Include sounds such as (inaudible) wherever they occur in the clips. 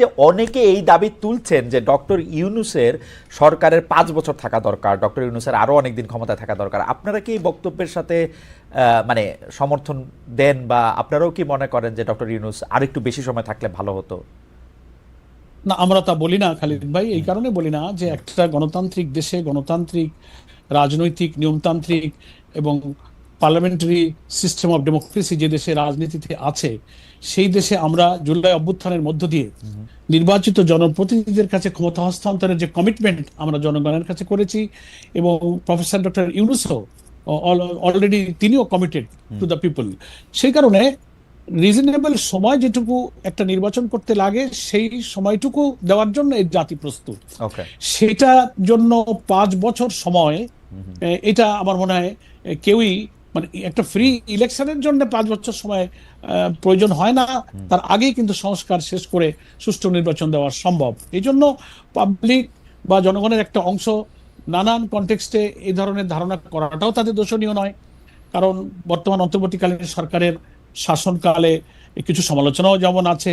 যে অনেকে এই দাবি তুলছেন যে ডক্টর ইউনুসের সরকারের পাঁচ বছর থাকা দরকার, ডক্টর ইউনুসের আরও অনেক দিন ক্ষমতায় থাকা দরকার। আপনারা কি এই বক্তব্যের সাথে মানে সমর্থন দেন বা আপনারাও কি মনে করেন যে ডক্টর ইউনুস আরেকটু বেশি সময় থাকলে ভালো হতো? না, আমরা তা বলি না, খালিদ ভাই। এই কারণে বলি না যে একটা গণতান্ত্রিক দেশে গণতান্ত্রিক, রাজনৈতিক, নিয়মতান্ত্রিক এবং পার্লামেন্টারি সিস্টেম অফ ডেমোক্রেসি যে দেশে রাজনীতিতে আছে সেই দেশে আমরা জুলাই অভ্যুত্থানের মধ্য দিয়ে নির্বাচিত জনপ্রতিনিধিদের কাছে ক্ষমতা হস্তান্তরের যে কমিটমেন্ট আমরা জনগণের কাছে করেছি এবং প্রফেসর ডক্টর ইউনুসও অলরেডি তিনিও কমিটেড টু দ্য পিপল সেই কারণে রিজনেবল সময় যেটুকু একটা নির্বাচন করতে লাগে সেই সময়টুকু দেওয়ার জন্য এই জাতি প্রস্তুত। সেটার জন্য পাঁচ বছর সময় এটা আমার মনে হয় কেউই মানে একটা ফ্রি ইলেকশনের জন্য পাঁচ বছর সময় প্রয়োজন হয় না। তার আগেই কিন্তু সংস্কার শেষ করে সুষ্ঠু নির্বাচন দেওয়া সম্ভব। এই জন্য পাবলিক বা জনগণের একটা অংশ নানান কনটেক্সটে এই ধরনের ধারণা করাটাও তাদের দোষণীয় নয়। কারণ বর্তমান অন্তর্বর্তীকালীন সরকারের শাসনকালে কিছু সমালোচনাও যেমন আছে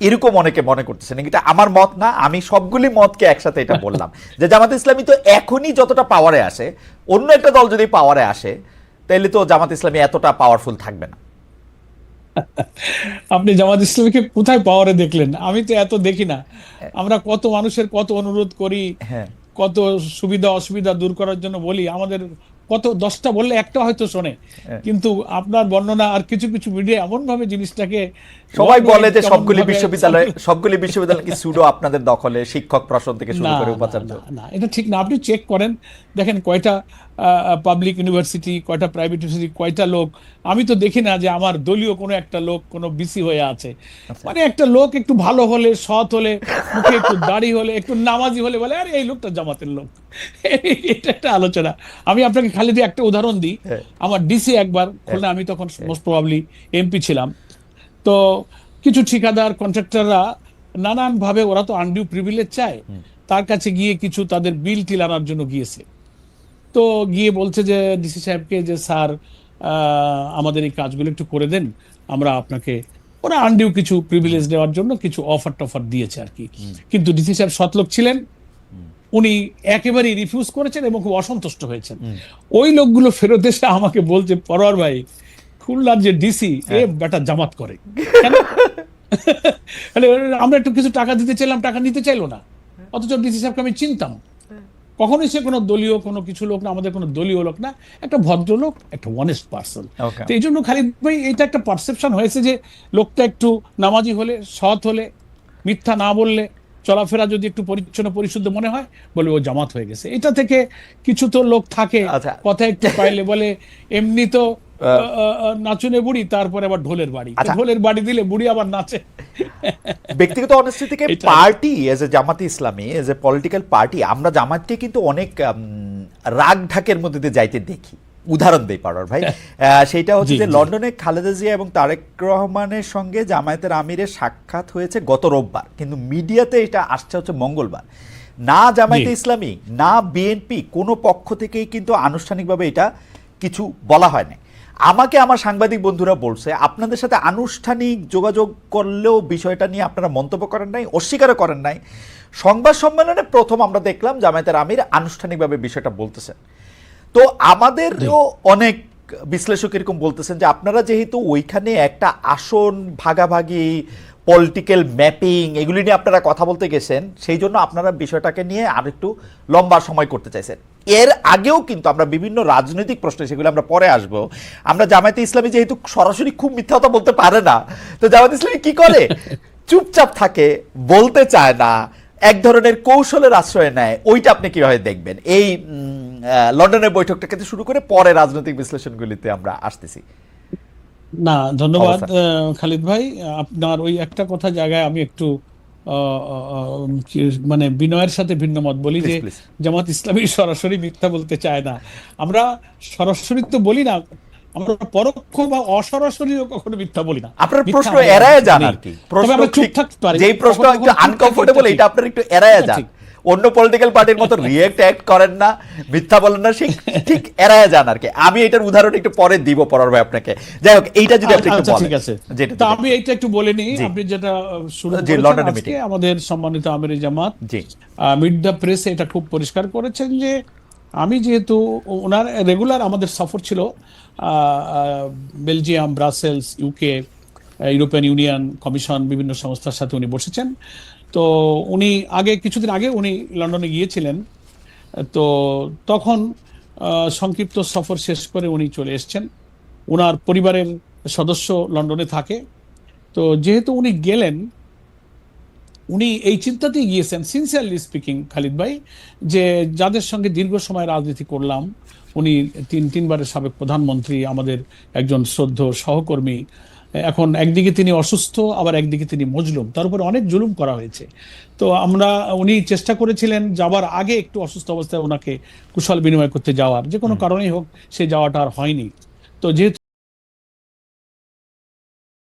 এরকম অনেকে মনে করতেছেন এটা আমার মত না আমি সবগুলি মতকে একসাথে এটা বললাম। (laughs) যে জামাত ইসলামী তো এখনই যতটা পাওয়ারে আসে অন্য একটা দল যদি পাওয়ারে আসে তাহলে তো জামাত ইসলামী এতটা পাওয়ারফুল থাকবে না। আপনি জামাত ইসলামীকে কোথায় পাওয়ারে দেখলেন? আমি তো এত দেখি না। আমরা কত মানুষের কত অনুরোধ করি হ্যাঁ। কত সুবিধা অসুবিধা দূর করার জন্য বলি আমাদের কত দশটা বললে একটা হয়তো শোনে। হ্যাঁ। কিন্তু আপনার বর্ণনা আর কিছু কিছু মিডিয়া এমন ভাবে জিনিসটাকে সবাই বলে যে সবগুলি বিশ্ববিদ্যালয় সবগুলি বিশ্ববিদ্যালয় কি সুডো আপনাদের দখলে? শিক্ষক প্রশ্ন থেকে শুরু করে উপাচার্য। না এটা ঠিক না। আপনি চেক করেন। দেখেন কয়টা পাবলিক ইউনিভার্সিটি কয়টা প্রাইভেট ইউনিভার্সিটি কয়টা লোক? আমি তো দেখি না যে আমার দলীয় কোনো একটা লোক কোনো বিসি হয়ে আছে। আচ্ছা। মানে একটা লোক একটু ভালো হলে সৎ হলে মুখে একটু দাড়ি হলে একটু নামাজি হলে বলে আরে এই লোকটা জামাতের লোক। (laughs) এটা একটা আলোচনা। আমি আপনাকে খালি দিয়ে একটা উদাহরণ দিই হ্যাঁ। আমার ডিসি একবার খুলনা আমি তখন মোস্ট প্রবাবলি এমপি ছিলাম। তো কিছু ঠিকাদার কন্ট্রাক্টররা নানান ভাবে ওরা তো আনডিউ প্রিভিলেজ চায়। তার কাছে গিয়ে কিছু তাদের বিল টিল আনার জন্য গিয়েছে। তো গিয়ে বলছে যে ডিসি সাহেবকে যে স্যার আমাদের এই কাজগুলো একটু করে দেন। আমরা আপনাকে ওরা আনডিউ কিছু প্রিভিলেজ দেওয়ার জন্য কিছু অফার টফার দিয়েছে আর কি। কিন্তু ডিসি সাহেব সৎলোক ছিলেন। উনি একেবারেই রিফিউজ করেছেন এবং খুব অসন্তুষ্ট হয়েছেন। ওই লোকগুলো ফেরত এসে আমাকে বলছে পরোয়ার ভাই খুলনার যে ডিসি এ বেটা জামাত করে। (laughs) আমরা একটু কিছু টাকা দিতে চাইলাম টাকা নিতে চাইলো না। অথচ ডিসি সাহেবকে আমি চিনতাম। কখনোই সে কোনো দলীয় কোনো কিছু লোক না আমাদের কোনো দলীয় লোক না একটা ভদ্রলোক একটা অনেস্ট পার্সন তো এই জন্য খালিদ ভাই এটা একটা পারসেপশন হয়েছে যে লোকটা একটু নামাজি হলে সৎ হলে মিথ্যা না বললে চলাফেরা যদি একটু পরিচ্ছন্ন পরিশুদ্ধ মনে হয় বলে ও জামাত হয়ে গেছে। এটা থেকে কিছু তো লোক থাকে আচ্ছা। কথা একটু পাইলে বলে এমনি তো নাচুনে বুড়ি তারপরে আবার ঢোলের বাড়ি। আচ্ছা। ঢোলের বাড়ি দিলে বুড়ি আবার নাচে। ব্যক্তিগত অনেস্টি থেকে (laughs) পার্টি এজ এ জামাতে ইসলামী এজ এ পলিটিক্যাল পার্টি আমরা জামাতকে কিন্তু অনেক রাগ ঢাকের মধ্যে দিয়ে যাইতে দেখি। উদাহরণ দেই পারর ভাই। (laughs) সেইটা হচ্ছে যে লন্ডনে খালেদা জিয়া এবং তারেক রহমানের সঙ্গে জামায়াতের আমিরের সাক্ষাৎ হয়েছে গত রোববার। কিন্তু মিডিয়াতে এটা আসছে হচ্ছে মঙ্গলবার। না জামায়াতে ইসলামী না বিএনপি কোনো পক্ষ থেকেই কিন্তু আনুষ্ঠানিকভাবে এটা কিছু বলা হয় না আমাকে আমার সাংবাদিক বন্ধুরা বলছে আপনাদের সাথে আনুষ্ঠানিক যোগাযোগ করলেও বিষয়টা নিয়ে আপনারা মন্তব্য করেন নাই অস্বীকারও করেন নাই। সংবাদ সম্মেলনে প্রথম আমরা দেখলাম জামায়াতের আমির আনুষ্ঠানিকভাবে বিষয়টা বলতেছেন। তো আমাদেরও অনেক বিশ্লেষক এরকম বলতেছেন যে আপনারা যেহেতু ওইখানে একটা আসন ভাগাভাগি পলিটিক্যাল ম্যাপিং এগুলি নিয়ে আপনারা কথা বলতে গেছেন সেই জন্য আপনারা বিষয়টাকে নিয়ে আরেকটু লম্বা সময় করতে চাইছেন। এর আগেও কিন্তু আমরা বিভিন্ন রাজনৈতিক প্রশ্নে সেগুলো আমরা পরে আসব। আমরা জামায়াতে ইসলামী যেহেতু সরাসরি খুব মিথ্যা কথা বলতে পারে না তো জামায়াতে ইসলামী কি করে? (laughs) চুপচাপ থাকে বলতে চায় না এক ধরনের কৌশলের আশ্রয় নেয় ওইটা আপনি কীভাবে দেখবেন? এই লন্ডনের বৈঠকটা থেকে শুরু করে পরে রাজনৈতিক বিশ্লেষণগুলিতে আমরা আসতেছি। না ধন্যবাদ খালিদ ভাই। আপনার ওই একটা কথা জায়গায় আমি একটু মানে বিনয়ের সাথে ভিন্ন মত বলি যে. জামাত ইসলামী সরাসরি মিথ্যা বলতে চায় না। আমরা সরাসরি তো বলি না আমরা পরোক্ষ বা অসরাসরিও কখনো মিথ্যা বলি না। আপনার প্রশ্ন এড়ায় যান আর কি। প্রশ্ন চুপ থাকতে পারি যেই প্রশ্ন একটু আনকমফোর্টেবল এটা আপনার একটু এড়ায় যান। অন্য পলিটিক্যাল পার্টির মতো রিয়েক্ট অ্যাক্ট করেন না মিথ্যা বলেন না সেই ঠিক এড়ায় যান আর কি। আমি এটার উদাহরণ একটু পরে দিব পরর ভাই আপনাকে। যাই হোক এইটা যদি আপনি একটু আচ্ছা বলেন। ঠিক আছে। যেটা আমি এইটা একটু বলে নিই। আপনি যেটা শুরু লন্ডনের আজকে আমাদের সম্মানিত আমির জামাত। জি। মিড দ্য প্রেস এটা খুব পরিষ্কার করেছেন যে আমি যেহেতু ওনার রেগুলার আমাদের সফর ছিল Belgium Brussels UK European Union commission বিভিন্ন সংস্থার সাথে উনি বসেছেন। তো উনি আগে, কিছুদিন আগে উনি লন্ডনে গিয়েছিলেন। তো তখন সংক্ষিপ্ত সফর শেষ করে উনি চলে এসেছেন। ওনার পরিবারের সদস্য লন্ডনে থাকে। তো যেহেতু উনি গেলেন, উনি এই চিন্তাতেই গিয়েছেন সিনসিয়ারলি স্পিকিং খালিদ ভাই, যে যাদের সঙ্গে দীর্ঘ সময় রাজনীতি করলাম, উনি তিন, তিনবারের সাবেক প্রধানমন্ত্রী, আমাদের একজন শ্রদ্ধ সহকর্মী এখন একদিকে তিনি অসুস্থ আবার একদিকে তিনি মজলুম। তার উপরে অনেক জুলুম করা হয়েছে। তো আমরা উনি চেষ্টা করেছিলেন যাবার আগে একটু অসুস্থ অবস্থায় ওনাকে কুশল বিনিময় করতে যাওয়ার। যে কোনো কারণেই হোক সে যাওয়াটা আর হয়নি। তো যেহেতু